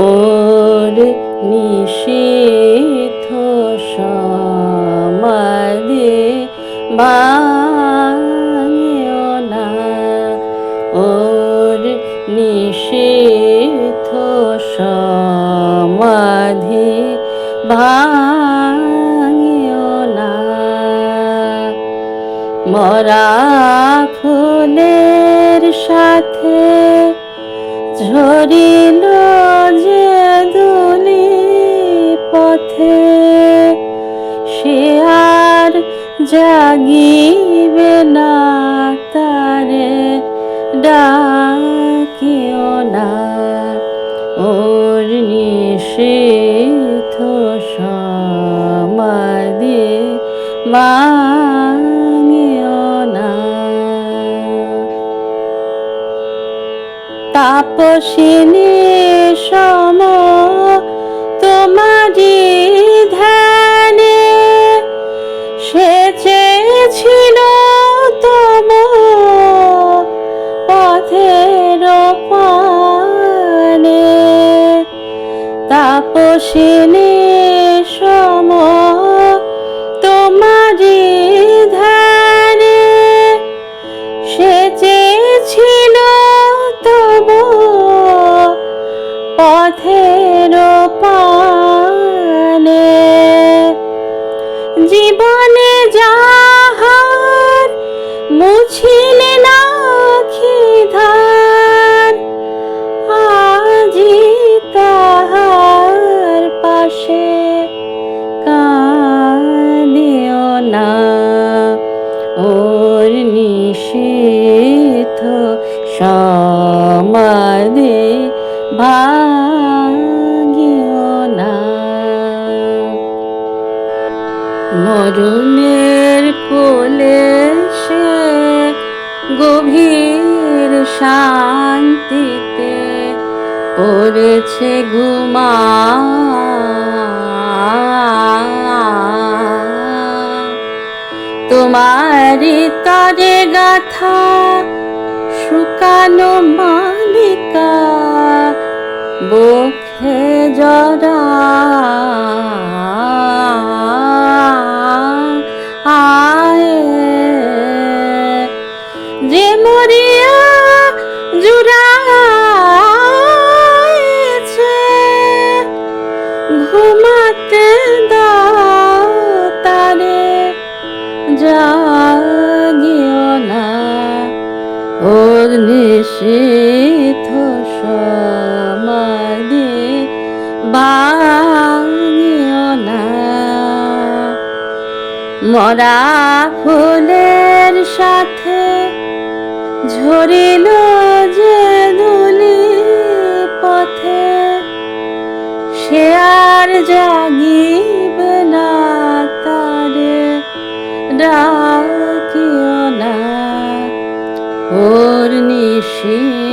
ওর নিষিদ্ধ সমাধি ভাঙিও না। ওর নিষিদ্ধ সমাধি ভাঙিও না। মরা ফুলের সাথে ঝরিল পথে সে আর জাগিবে না তারে ডাকিও না। ওর নিষিদ্ধ সমাধি ভাঙিও না। তাপসিনী তাপসিনী সম তোমারি ধ্যানে সে চেয়েছিল তব পথের পানে। জীবনে যাহার মুছিলে না খিধার নিষিদ্ধ সমাধি ভাগিও না। মরুণের কোলে সে গভীর শান্তিতে পড়েছে ঘুমা তরে গাথা শুকানো মালিকা বক্ষে জরা। যে মরিয়া জুড়াইছে ঘুমাতে দাও তারে জাগিও সিদ্ধ সমাধি ভাঙিও না। মরা ফুলের সাথে ঝরিল যে দুলি পথে, সে আর জাগিবে না তারে ডাকিও না। ও 你是